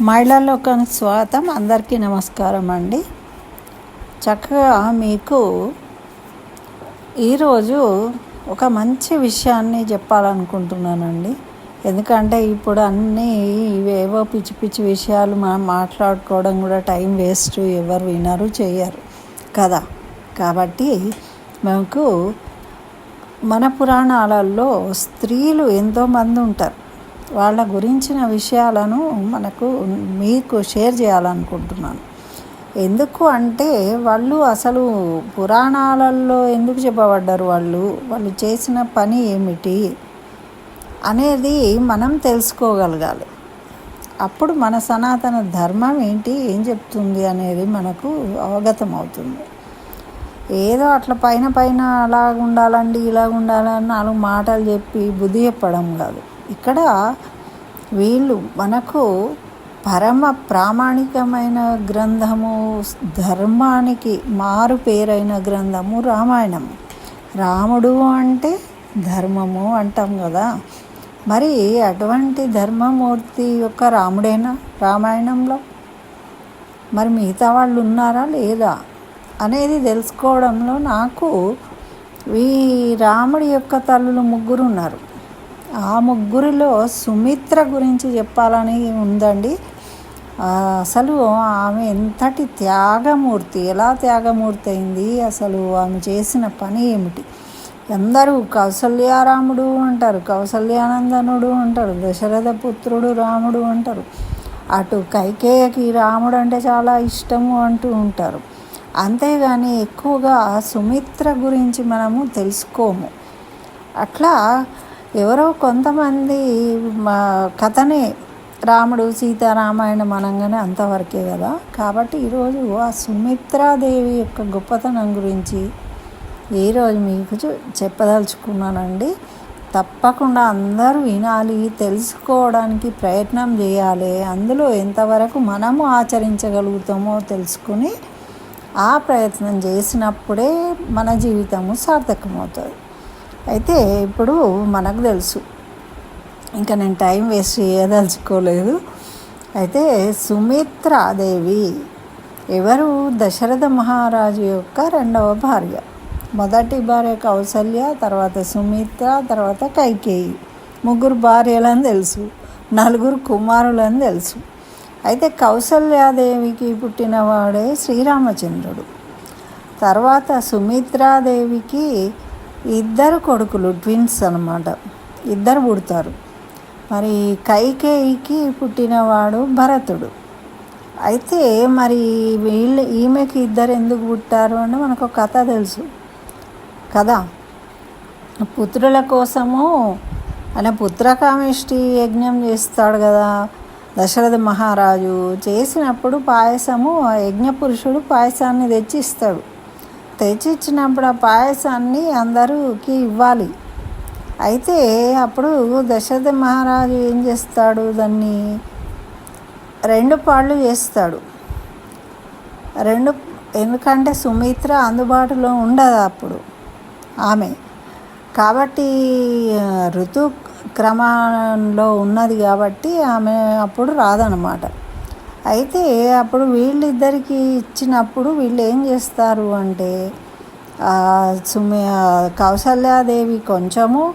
మహిళల్లోకానికి స్వాగతం. అందరికీ నమస్కారం అండి. చక్కగా మీకు ఈరోజు ఒక మంచి విషయాన్ని చెప్పాలనుకుంటున్నానండి. ఎందుకంటే ఇప్పుడు అన్నీ ఇవేవో పిచ్చి పిచ్చి విషయాలు మనం మాట్లాడుకోవడం కూడా టైం వేస్ట్ ఎవరు వినరు చేయరు కదా. కాబట్టి మనకు మన పురాణాలలో స్త్రీలు ఎంతోమంది ఉంటారు. వాళ్ళ గురించిన విషయాలను మనకు మీకు షేర్ చేయాలనుకుంటున్నాను. ఎందుకు అంటే వాళ్ళు అసలు పురాణాలలో ఎందుకు చెప్పబడ్డారు వాళ్ళు? వాళ్ళు చేసిన పని ఏమిటి అనేది మనం తెలుసుకోగలగాలి. అప్పుడు మన సనాతన ధర్మం ఏంటి ఏం చెప్తుంది అనేది మనకు అవగతం అవుతుంది ఏదో అట్లా పైన పైన అలా ఉండాలండి ఇలా ఉండాలని నాలుగు మాటలు చెప్పి బుద్ధి చెప్పడం కాదు. ఇక్కడ వీళ్ళు మనకు పరమ ప్రామాణికమైన గ్రంథము ధర్మానికి మారు పేరైన గ్రంథము రామాయణం. రాముడు అంటే ధర్మము అంటాం కదా. మరి అటువంటి ధర్మమూర్తి యొక్క రాముడేనా రామాయణంలో? మరి మిగతా వాళ్ళు ఉన్నారా లేదా అనేది తెలుసుకోవడంలో నాకు ఈ రాముడి యొక్క తల్లులు ముగ్గురు ఉన్నారు. ఆ ముగ్గురిలో సుమిత్ర గురించి చెప్పాలని ఉందండి. అసలు ఆమె ఎంతటి త్యాగమూర్తి ఎలా త్యాగమూర్తి అయింది? అసలు ఆమె చేసిన పని ఏమిటి? అందరూ కౌసల్యారాముడు అంటారు కౌసల్యానందనుడు అంటారు దశరథ పుత్రుడు రాముడు అంటారు అటు కైకేయకి రాముడు అంటే చాలా ఇష్టము అంటూ ఉంటారు. అంతేగాని ఎక్కువగా సుమిత్ర గురించి మనము తెలుసుకోము. అట్లా ఎవరో కొంతమంది మా కథనే రాముడు సీతారామాయణం అనగానే అంతవరకే కదా. కాబట్టి ఈరోజు ఆ సుమిత్రాదేవి యొక్క గొప్పతనం గురించి ఈరోజు మీకు చెప్పదలుచుకున్నానండి. తప్పకుండా అందరూ వినాలి తెలుసుకోవడానికి ప్రయత్నం చేయాలి. అందులో ఎంతవరకు మనము ఆచరించగలుగుతామో తెలుసుకుని ఆ ప్రయత్నం చేసినప్పుడే మన జీవితము సార్థకమవుతుంది. అయితే ఇప్పుడు మనకు తెలుసు. ఇంకా నేను టైం వేస్ట్ చేయదలుచుకోలేదు. అయితే సుమిత్రాదేవి ఎవరు? దశరథ మహారాజు యొక్క రెండవ భార్య. మొదటి భార్య కౌసల్య తర్వాత సుమిత్ర తర్వాత కైకేయి. ముగ్గురు భార్యలని తెలుసు. నలుగురు కుమారులని తెలుసు. అయితే కౌసల్యాదేవికి పుట్టినవాడే శ్రీరామచంద్రుడు. తర్వాత సుమిత్రాదేవికి ఇద్దరు కొడుకులు ట్విన్స్ అనమాట ఇద్దరు పుడతారు. మరి కైకేయికి పుట్టినవాడు భరతుడు. అయితే మరి వీళ్ళు ఈమెకి ఇద్దరు ఎందుకు పుట్టారు అని మనకు ఒక కథ తెలుసు. కదా? పుత్రుల కోసము ఆయన పుత్రకామిష్టి యజ్ఞం చేస్తాడు కదా. దశరథ మహారాజు చేసినప్పుడు పాయసము ఆ యజ్ఞ పురుషుడు పాయసాన్ని తెచ్చి ఇస్తాడు తెచ్చిచ్చినప్పుడు ఆ పాయసాన్ని అందరికి ఇవ్వాలి. అయితే అప్పుడు దశరథ మహారాజు ఏం చేస్తాడు? దాన్ని రెండు పాళ్ళు చేస్తాడు రెండు ఎందుకంటే సుమిత్ర అందుబాటులో ఉండదు అప్పుడు ఆమె. కాబట్టి ఋతు క్రమంలో ఉన్నది కాబట్టి ఆమె అప్పుడు రాదనమాట అయితే అప్పుడు వీళ్ళిద్దరికి ఇచ్చినప్పుడు వీళ్ళు ఏం చేస్తారు అంటే సుమి కౌసల్యాదేవి కొంచెము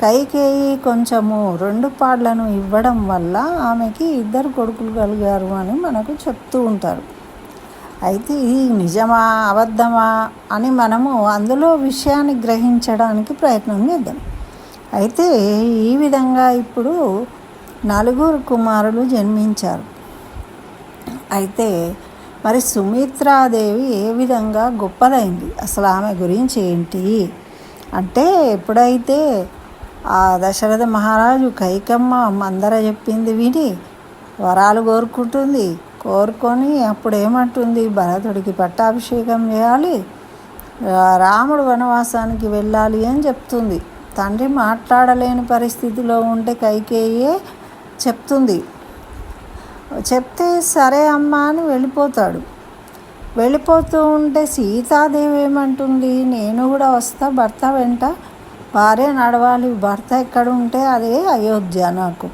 కైకేయి కొంచెము రెండు పాడ్లను ఇవ్వడం వల్ల ఆమెకి ఇద్దరు కొడుకులు కలిగారు అని మనకు చెప్తూ ఉంటారు. అయితే ఇది నిజమా అబద్ధమా అని మనము అందులో విషయాన్ని గ్రహించడానికి ప్రయత్నం చేద్దాం. అయితే ఈ విధంగా ఇప్పుడు నలుగురు కుమారులు జన్మించారు. అయితే మరి సుమిత్రాదేవి ఏ విధంగా గొప్పదైంది? అసలు ఆమె గురించి ఏంటి? అంటే ఎప్పుడైతే ఆ దశరథ మహారాజు కైకమ్మ మందర చెప్పింది విని వరాలు కోరుకుంటుంది కోరుకొని అప్పుడు ఏమంటుంది భరతుడికి పట్టాభిషేకం చేయాలి రాముడు వనవాసానికి వెళ్ళాలి అని చెప్తుంది. తండ్రి మాట్లాడలేని పరిస్థితిలో ఉంటే కైకేయే చెప్తుంది. చెప్తే సరే అమ్మా అని వెళ్ళిపోతాడు. వెళ్ళిపోతూ ఉంటే సీతాదేవి ఏమంటుంది? నేను కూడా వస్తా భర్త వెంట. భార్య నడవాలి భర్త ఎక్కడ ఉంటే అదే అయోధ్య నాకు.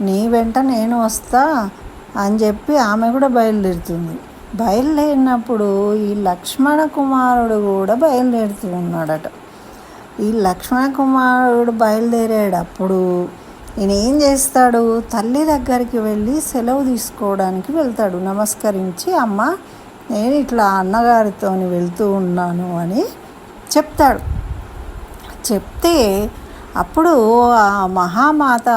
నీ వెంట నేను వస్తా అని చెప్పి ఆమె కూడా బయలుదేరుతుంది. బయలుదేరినప్పుడు ఈ లక్ష్మణ కుమారుడు కూడా బయలుదేరుతూ ఉన్నాడట. ఈ లక్ష్మణ కుమారుడు బయలుదేరేటప్పుడు ఈయన ఏం చేస్తాడు? తల్లి దగ్గరికి వెళ్ళి సెలవు తీసుకోవడానికి వెళ్తాడు. నమస్కరించి అమ్మ నేను ఇట్లా అన్నగారితో వెళ్తూ ఉన్నాను అని చెప్తాడు. చెప్తే అప్పుడు ఆ మహామాత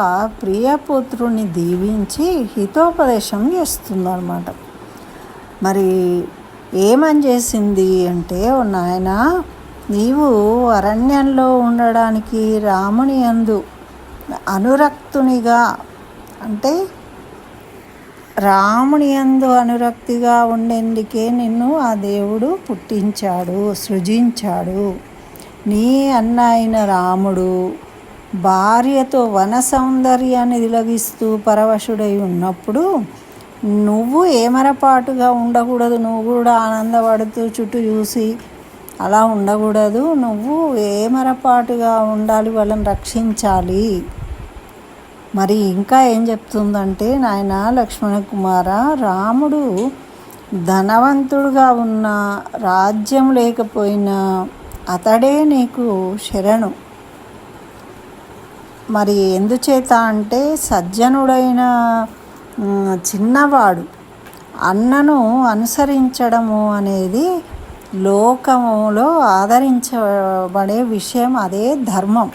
ప్రియపుత్రుని దీవించి హితోపదేశం చేస్తుందన్నమాట. మరి ఏమని చేసింది అంటే ఓ నాయన నీవు అరణ్యంలో ఉండడానికి రాముని అందు అనురక్తునిగా అంటే రాముని యందు అనురక్తిగా ఉండేందుకే నిన్ను ఆ దేవుడు పుట్టించాడు సృజించాడు. నీ అన్న అయిన రాముడు భార్యతో వన సౌందర్యాన్ని తిలగిస్తూ పరవశుడై ఉన్నప్పుడు నువ్వు ఏమరపాటుగా ఉండకూడదు నువ్వు కూడా ఆనందపడుతూ చుట్టూ చూసి అలా ఉండకూడదు. నువ్వు ఏమరపాటుగా ఉండాలి వాళ్ళని రక్షించాలి. మరి ఇంకా ఏం చెప్తుందంటే నాయన లక్ష్మణ కుమార రాముడు ధనవంతుడుగా ఉన్న రాజ్యం లేకపోయినా అతడే నీకు శరణు. మరి ఎందుచేత అంటే సజ్జనుడైన చిన్నవాడు అన్నను అనుసరించడము అనేది లోకములో ఆదరించబడే విషయం అదే ధర్మం.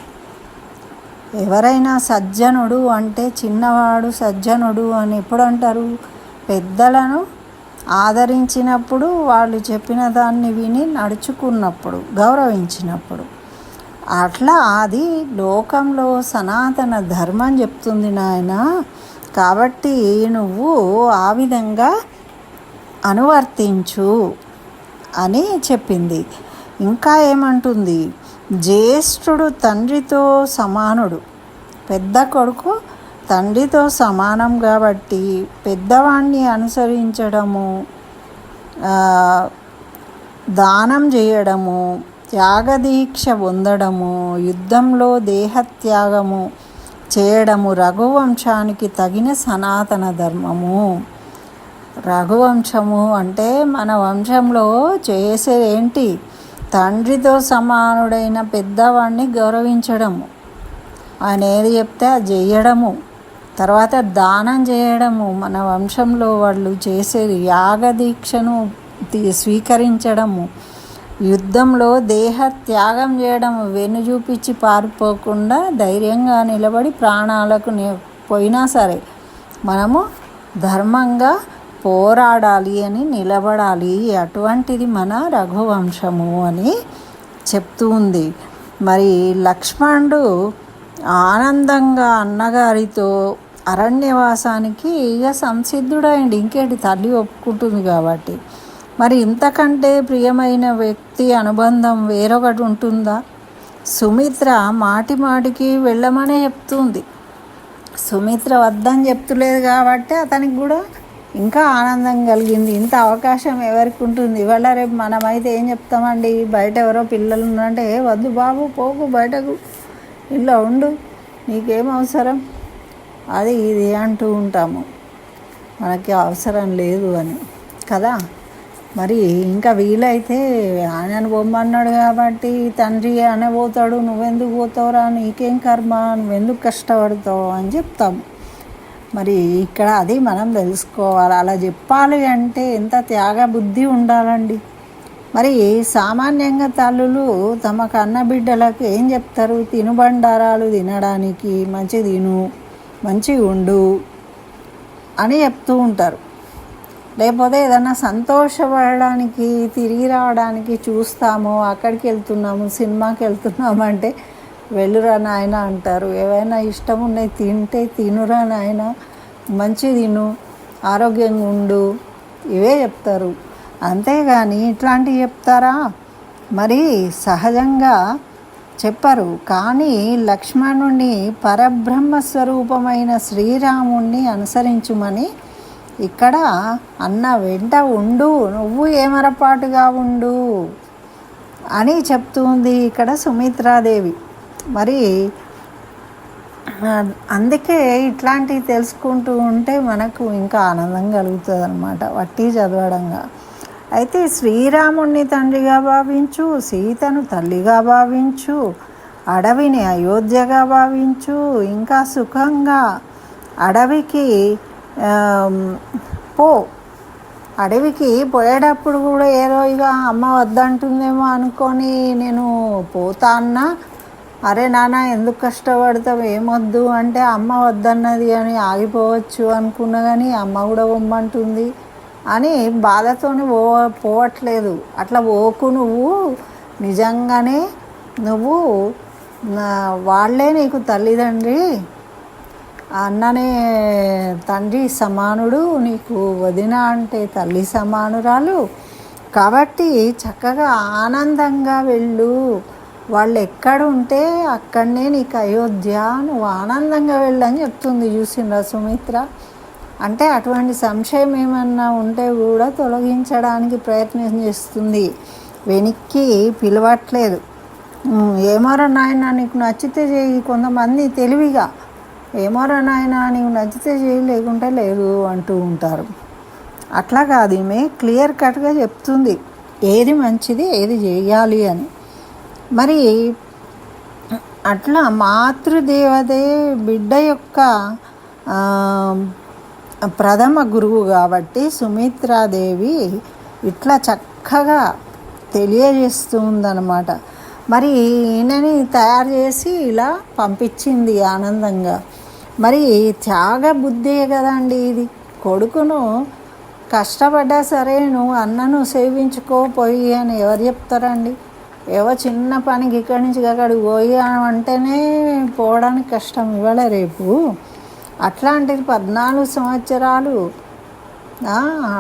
ఎవరైనా సజ్జనుడు అంటే చిన్నవాడు సజ్జనుడు అని ఎప్పుడు అంటారు పెద్దలను ఆదరించినప్పుడు వాళ్ళు చెప్పిన దాన్ని విని నడుచుకున్నప్పుడు గౌరవించినప్పుడు. అట్లా అది లోకంలో సనాతన ధర్మం చెప్తుంది నాయన. కాబట్టి నువ్వు ఆ విధంగా అనువర్తించు అని చెప్పింది. ఇంకా ఏమంటుంది? జ్యేష్ఠుడు తండ్రితో సమానుడు. పెద్ద కొడుకు తండ్రితో సమానం కాబట్టి పెద్దవాణ్ణి అనుసరించడము దానం చేయడము త్యాగదీక్ష పొందడము యుద్ధంలో దేహత్యాగము చేయడము రఘువంశానికి తగిన సనాతన ధర్మము. రఘువంశము అంటే మన వంశంలో చేసేది ఏంటి తండ్రితో సమానుడైన పెద్దవాడిని గౌరవించడము. ఆయన ఏది చెప్తే అది చేయడము తర్వాత దానం చేయడము మన వంశంలో వాళ్ళు చేసేది యాగదీక్షను తీ- స్వీకరించడము. యుద్ధంలో దేహ త్యాగం చేయడం వెను చూపించి పారిపోకుండా ధైర్యంగా నిలబడి ప్రాణాలకు పోయినా సరే మనము ధర్మంగా పోరాడాలి అని నిలబడాలి అటువంటిది మన రఘువంశము అని చెప్తూ ఉంది. మరి లక్ష్మణుడు ఆనందంగా అన్నగారితో అరణ్యవాసానికి ఇక సంసిద్ధుడైండి. ఇంకేంటి? తల్లి ఒప్పుకుంటుంది కాబట్టి. మరి ఇంతకంటే ప్రియమైన వ్యక్తి అనుబంధం వేరొకటి ఉంటుందా? సుమిత్ర మాటి మాటికి వెళ్ళమనే చెప్తుంది. సుమిత్ర వద్దని చెప్తులేదు కాబట్టి అతనికి కూడా ఇంకా ఆనందం కలిగింది. ఇంత అవకాశం ఎవరికి ఉంటుంది? ఇవాళ రేపు మనమైతే ఏం చెప్తామండి? బయట ఎవరో పిల్లలు ఉన్నారంటే "ఏ, వద్దు బాబు పోకు బయటకు ఇలా ఉండు నీకేం అవసరం? అది ఇది అంటూ ఉంటాము. మనకి అవసరం లేదు అని. కదా? మరి ఇంకా వీలైతే ఆయనను బొమ్మన్నాడు కాబట్టి తండ్రి అనే పోతాడు నువ్వెందుకు పోతావురా? నీకేం కర్మ? నువ్వెందుకు కష్టపడతావు? అని చెప్తాము. మరి ఇక్కడ అది మనం తెలుసుకోవాలి. అలా చెప్పాలి అంటే ఎంత త్యాగ బుద్ధి ఉండాలండి? మరి సామాన్యంగా తల్లులు తమ కన్న బిడ్డలకు ఏం చెప్తారు? తినుబండారాలు తినడానికి మంచి తిను మంచిగా ఉండు అని చెప్తూ ఉంటారు. లేకపోతే ఏదన్నా సంతోషపడడానికి తిరిగి రావడానికి చూస్తాము అక్కడికి వెళ్తున్నాము సినిమాకి వెళ్తున్నాము అంటే వెళ్ళురా నాయన అంటారు. ఏవైనా ఇష్టం ఉన్నాయి తింటే తినురా నాయన. మంచి తిను ఆరోగ్యంగా ఉండు. ఇవే చెప్తారు. అంతేగాని ఇట్లాంటివి చెప్తారా? మరి సహజంగా చెప్పరు. కానీ లక్ష్మణుని పరబ్రహ్మ స్వరూపమైన శ్రీరాముణ్ణి అనుసరించుమని ఇక్కడ అన్న వెంట ఉండు. నువ్వు ఏమరపాటుగా ఉండు అని చెప్తుంది ఇక్కడ సుమిత్రాదేవి. మరి అందుకే ఇట్లాంటివి తెలుసుకుంటూ ఉంటే మనకు ఇంకా ఆనందం కలుగుతుంది అనమాట వట్టి చదవడంగా. అయితే శ్రీరాముణ్ణి తండ్రిగా భావించు సీతను తల్లిగా భావించు అడవిని అయోధ్యగా భావించు ఇంకా సుఖంగా అడవికి పో. అడవికి పోయేటప్పుడు కూడా ఏదో ఇక అమ్మ వద్దంటుందేమో అనుకొని నేను పోతా అన్నా అరే నాన్న ఎందుకు కష్టపడతావు? ఏమొద్దు అంటే అమ్మ వద్దన్నది అని ఆగిపోవచ్చు అనుకున్నా కానీ అమ్మ కూడా పొమ్మంటుంది అని బాధతోని పో పోవట్లేదు. అట్లా పోకు నువ్వు. నిజంగానే నువ్వు వాళ్ళే నీకు తల్లిదండ్రి. అన్ననే తండ్రి సమానుడు నీకు వదిన అంటే తల్లి సమానురాలు. కాబట్టి చక్కగా ఆనందంగా వెళ్ళు. వాళ్ళు ఎక్కడ ఉంటే అక్కడనే నీకు అయోధ్య నువ్వు ఆనందంగా వెళ్ళని చెప్తుంది చూసిండ్రా సుమిత్ర అంటే అటువంటి సంశయం ఏమన్నా ఉంటే కూడా తొలగించడానికి ప్రయత్నం చేస్తుంది. వెనక్కి పిలవట్లేదు. ఏమోరా నాయన నీకు నచ్చితే చేయి. కొంతమంది తెలివిగా ఏమోరా నాయన నీకు నచ్చితే చేయి లేకుంటే లేదు అంటూ ఉంటారు. అట్లా కాదు ఈమె క్లియర్ కట్గా చెప్తుంది. ఏది మంచిది ఏది చేయాలి అని. మరి అట్లా మాతృదేవతే బిడ్డ యొక్క ప్రథమ గురువు కాబట్టి సుమిత్రాదేవి ఇట్లా చక్కగా తెలియజేస్తూ ఉందన్నమాట మరి ఈయనని తయారు చేసి ఇలా పంపించింది ఆనందంగా. మరి త్యాగ బుద్ధే కదండి ఇది. కొడుకును కష్టపడ్డా సరే నువ్వు అన్నను సేవించుకోపోయి అని ఎవరు చెప్తారండి? ఏవో చిన్న పనికి ఇక్కడి నుంచి అక్కడికి పోయామంటేనే పోవడానికి కష్టం ఇవాళ రేపు. అట్లాంటిది పద్నాలుగు సంవత్సరాలు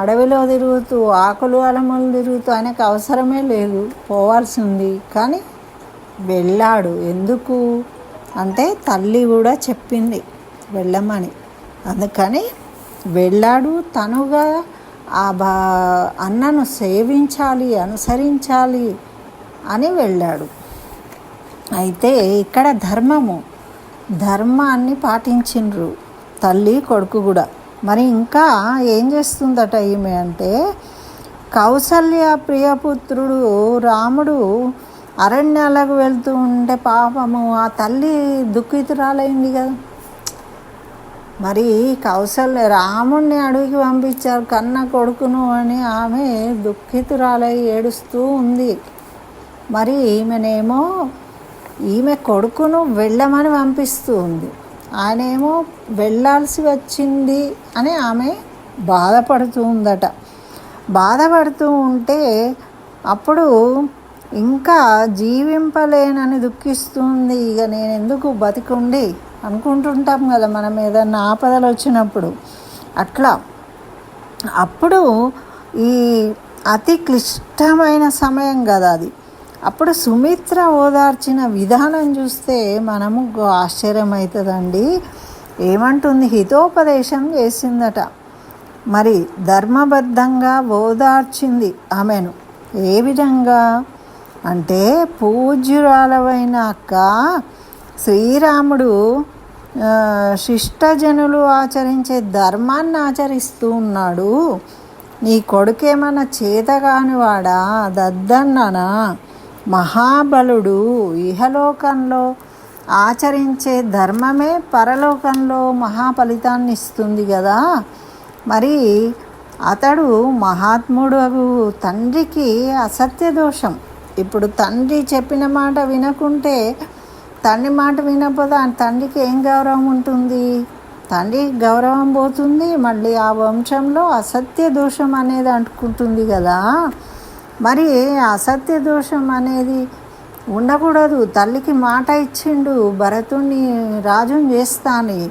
అడవిలో తిరుగుతూ ఆకులు అలములు తిరుగుతూ ఆయనకు అవసరమే లేదు పోవాల్సింది. కానీ వెళ్ళాడు. ఎందుకు? అంటే తల్లి కూడా చెప్పింది వెళ్ళమని. అందుకని వెళ్ళాడు. తనుగా ఆ బా అన్నను సేవించాలి అనుసరించాలి. అని వెళ్ళాడు. అయితే ఇక్కడ ధర్మము. ధర్మాన్ని పాటించిండ్రు తల్లి కొడుకు కూడా. మరి ఇంకా ఏం చేస్తుందట ఈమె అంటే కౌసల్య ప్రియపుత్రుడు రాముడు అరణ్యాలకు వెళ్తూ ఉంటే పాపము ఆ తల్లి దుఃఖితురాలైంది కదా. మరి కౌసల్య రాముణ్ణి అడవికి పంపించారు కన్న కొడుకును అని ఆమె దుఃఖితురాలై ఏడుస్తూ ఉంది. మరి ఈమెనేమో ఈమె కొడుకును వెళ్ళమని పంపిస్తూ ఉంది. ఆయనేమో వెళ్ళాల్సి వచ్చింది అని ఆమె బాధపడుతూ ఉందట. బాధపడుతూ ఉంటే అప్పుడు ఇంకా జీవింపలేనని దుఃఖిస్తుంది. ఇక నేను ఎందుకు బతికుండి? అనుకుంటుంటాం కదా మనం ఏదన్నా ఆపదలు వచ్చినప్పుడు. అట్లా. అప్పుడు ఈ అతి క్లిష్టమైన సమయం కదా అది. అప్పుడు సుమిత్ర ఓదార్చిన విధానం చూస్తే మనము ఆశ్చర్యమవుతుందండి ఆశ్చర్యం అవుతుందండి ఏమంటుంది? హితోపదేశం చేసిందట. మరి ధర్మబద్ధంగా ఓదార్చింది ఆమెను. ఏ విధంగా? అంటే పూజ్యురాలవైన అక్క శ్రీరాముడు శిష్టజనులు ఆచరించే ధర్మాన్ని ఆచరిస్తూ ఉన్నాడు. నీ కొడుకేమన్నా చేతగాని వాడా దద్దన్ననా? మహాబలుడు ఇహలోకంలో ఆచరించే ధర్మమే పరలోకంలో మహాఫలితాన్ని ఇస్తుంది కదా మరి అతడు మహాత్ముడు తండ్రికి అసత్య దోషం. ఇప్పుడు తండ్రి చెప్పిన మాట వినకుంటే తండ్రి మాట వినకపోతే ఆ తండ్రికి ఏం గౌరవం ఉంటుంది? తండ్రి గౌరవం పోతుంది మళ్ళీ ఆ వంశంలో అసత్య దోషం అనేది అంటుకుంటుంది కదా మరి అసత్య దోషం అనేది ఉండకూడదు. తల్లికి మాట ఇచ్చిండు భరతుణ్ణి రాజుని చేస్తాని.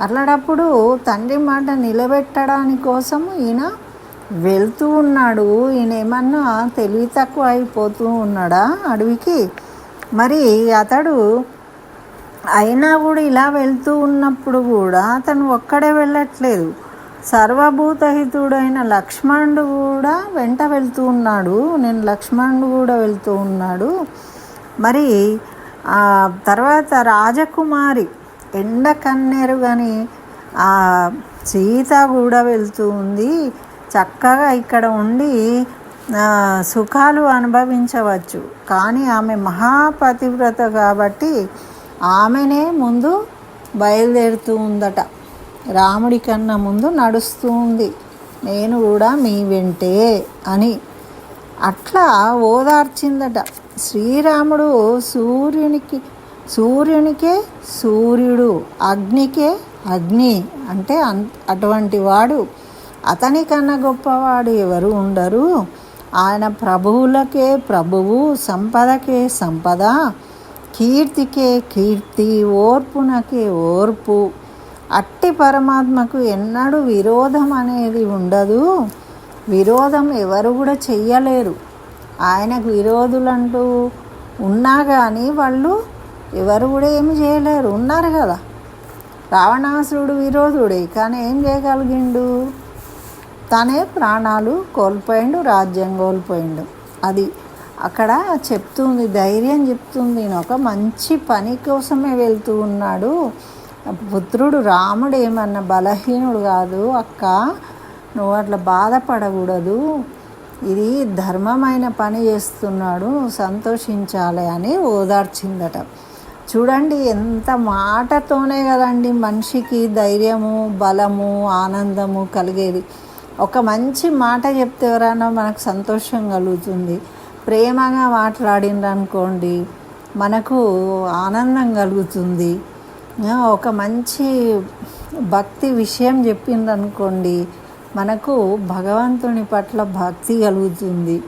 అట్లాడప్పుడు తండ్రి మాట నిలబెట్టడానికి కోసం ఈయన వెళ్తూ ఉన్నాడు. ఈయన ఏమన్నా తెలివి తక్కువ అయిపోతూ ఉన్నాడా అడవికి? మరి అతడు అయినా కూడా ఇలా వెళ్తూ ఉన్నప్పుడు కూడా అతను ఒక్కడే వెళ్ళట్లేదు. సర్వభూతహితుడైన లక్ష్మణుడు కూడా వెంట వెళ్తూ ఉన్నాడు. నేను లక్ష్మణుడు కూడా వెళ్తూ ఉన్నాడు. మరి తర్వాత రాజకుమారి ఎండ కన్నెరు కానీ ఆ సీత కూడా వెళ్తూ ఉంది. చక్కగా ఇక్కడ ఉండి సుఖాలు అనుభవించవచ్చు. కానీ ఆమె మహాపతివ్రత కాబట్టి ఆమెనే ముందు బయలుదేరుతూ ఉందట. రాముడి కన్నా ముందు నడుస్తూ ఉంది నేను కూడా మీ వెంటే అని. అట్లా ఓదార్చిందట. శ్రీరాముడు సూర్యునికి సూర్యునికే సూర్యుడు అగ్నికే అగ్ని అంటే అన్ అటువంటి వాడు. అతని కన్నా గొప్పవాడు ఎవరు ఉండరు. ఆయన ప్రభువులకే ప్రభువు సంపదకే సంపద కీర్తికే కీర్తి ఓర్పునకే ఓర్పు. అట్టి పరమాత్మకు ఎన్నడూ విరోధం అనేది ఉండదు. విరోధం ఎవరు కూడా చెయ్యలేరు. ఆయనకు విరోధులంటూ ఉన్నా కానీ వాళ్ళు ఎవరు కూడా ఏమి చేయలేరు. ఉన్నారు కదా. రావణాసురుడు విరోధుడే. కానీ ఏం చేయగలిగిండు? తనే ప్రాణాలు కోల్పోయిండు రాజ్యం కోల్పోయిండు. అది అక్కడ చెప్తుంది ధైర్యం చెప్తుంది. ఈయన ఒక మంచి పని కోసమే వెళ్తూ ఉన్నాడు. పుత్రుడు రాముడు ఏమన్నా బలహీనుడు కాదు అక్క. నువ్వు అట్లా బాధపడకూడదు. ఇది ధర్మమైన పని చేస్తున్నాడు సంతోషించాలి అని ఓదార్చిందట. చూడండి ఎంత మాటతోనే కదండి మనిషికి ధైర్యము బలము ఆనందము కలిగేది. ఒక మంచి మాట చెప్తే ఎవరైనా మనకు సంతోషం కలుగుతుంది. ప్రేమగా మాట్లాడిండ్రు అనుకోండి మనకు ఆనందం కలుగుతుంది. ఒక మంచి భక్తి విషయం చెప్పిందనుకోండి మనకు భగవంతుని పట్ల భక్తి కలుగుతుంది.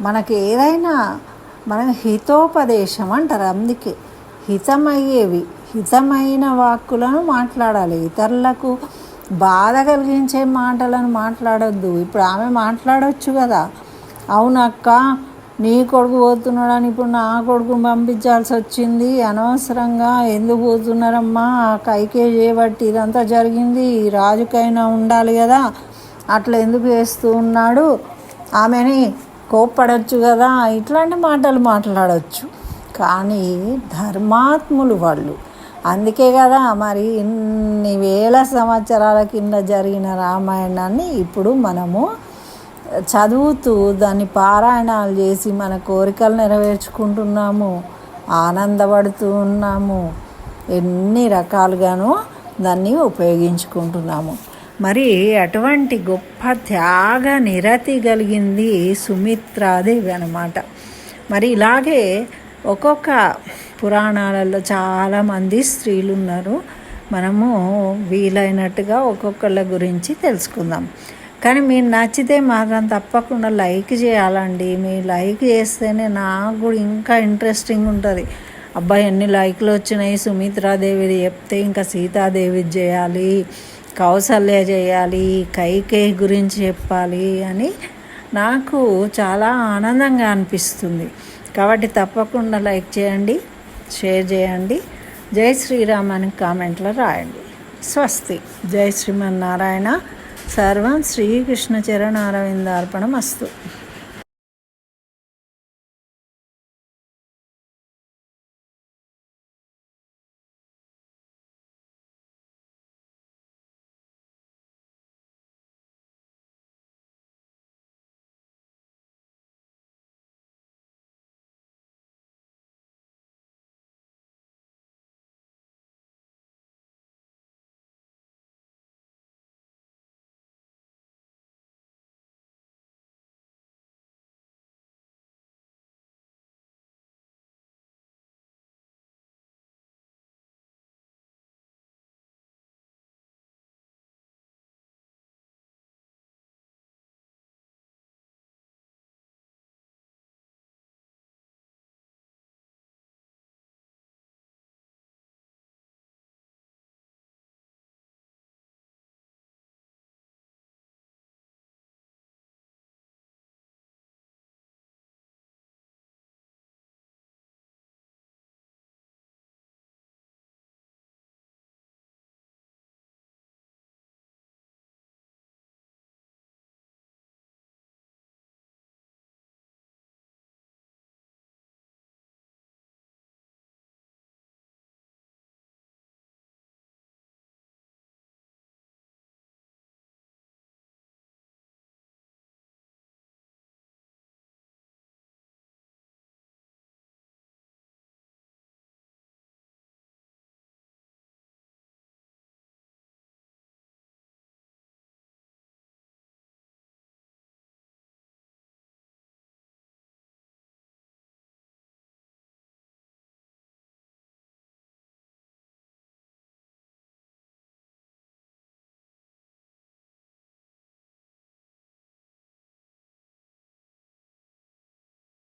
మనకి ఏదైనా మన హితోపదేశం అంటారు అందుకే. హితమయ్యేవి హితమైన వాక్కులను మాట్లాడాలి. ఇతరులకు బాధ కలిగించే మాటలను మాట్లాడొద్దు. ఇప్పుడు ఆమె మాట్లాడవచ్చు కదా. అవునక్క నీ కొడుకు పోతున్నాడని ఇప్పుడు నా కొడుకుని పంపించాల్సి వచ్చింది. అనవసరంగా ఎందుకు పోతున్నారమ్మా? ఆ కైకే చేయబట్టి ఇదంతా జరిగింది. రాజుకైనా ఉండాలి కదా. అట్లా ఎందుకు చేస్తూ ఉన్నాడు? ఆమెని కోప్పడచ్చు కదా. ఇట్లాంటి మాటలు మాట్లాడవచ్చు కానీ ధర్మాత్ములు వాళ్ళు. అందుకే కదా మరి ఇన్ని వేల సంవత్సరాల కింద జరిగిన రామాయణాన్ని ఇప్పుడు మనము చదువుతూ దాన్ని పారాయణాలు చేసి మన కోరికలు నెరవేర్చుకుంటున్నాము ఆనందపడుతూ ఉన్నాము ఎన్ని రకాలుగానో దాన్ని ఉపయోగించుకుంటున్నాము. మరి అటువంటి గొప్ప త్యాగ నిరతి కలిగింది సుమిత్రాదేవి అన్నమాట. మరి ఇలాగే ఒక్కొక్క పురాణాలలో చాలామంది స్త్రీలు ఉన్నారు మనము వీలైనట్టుగా ఒక్కొక్కళ్ళ గురించి తెలుసుకుందాం. కానీ మీరు నచ్చితే మాత్రం తప్పకుండా లైక్ చేయాలండి. మీరు లైక్ చేస్తేనే నాకు కూడా ఇంకా ఇంట్రెస్టింగ్ ఉంటుంది. అబ్బాయి ఎన్ని లైక్లు వచ్చినాయి? సుమిత్రాదేవిది చెప్తే ఇంకా సీతాదేవి చేయాలి కౌసల్య చేయాలి కైకే గురించి చెప్పాలి అని నాకు చాలా ఆనందంగా అనిపిస్తుంది. కాబట్టి తప్పకుండా లైక్ చేయండి షేర్ చేయండి. జై శ్రీరామ్ అని కామెంట్లో రాయండి. స్వస్తి. జై శ్రీమన్నారాయణ. సర్వం శ్రీకృష్ణ చరణారవిందార్పణం అస్తు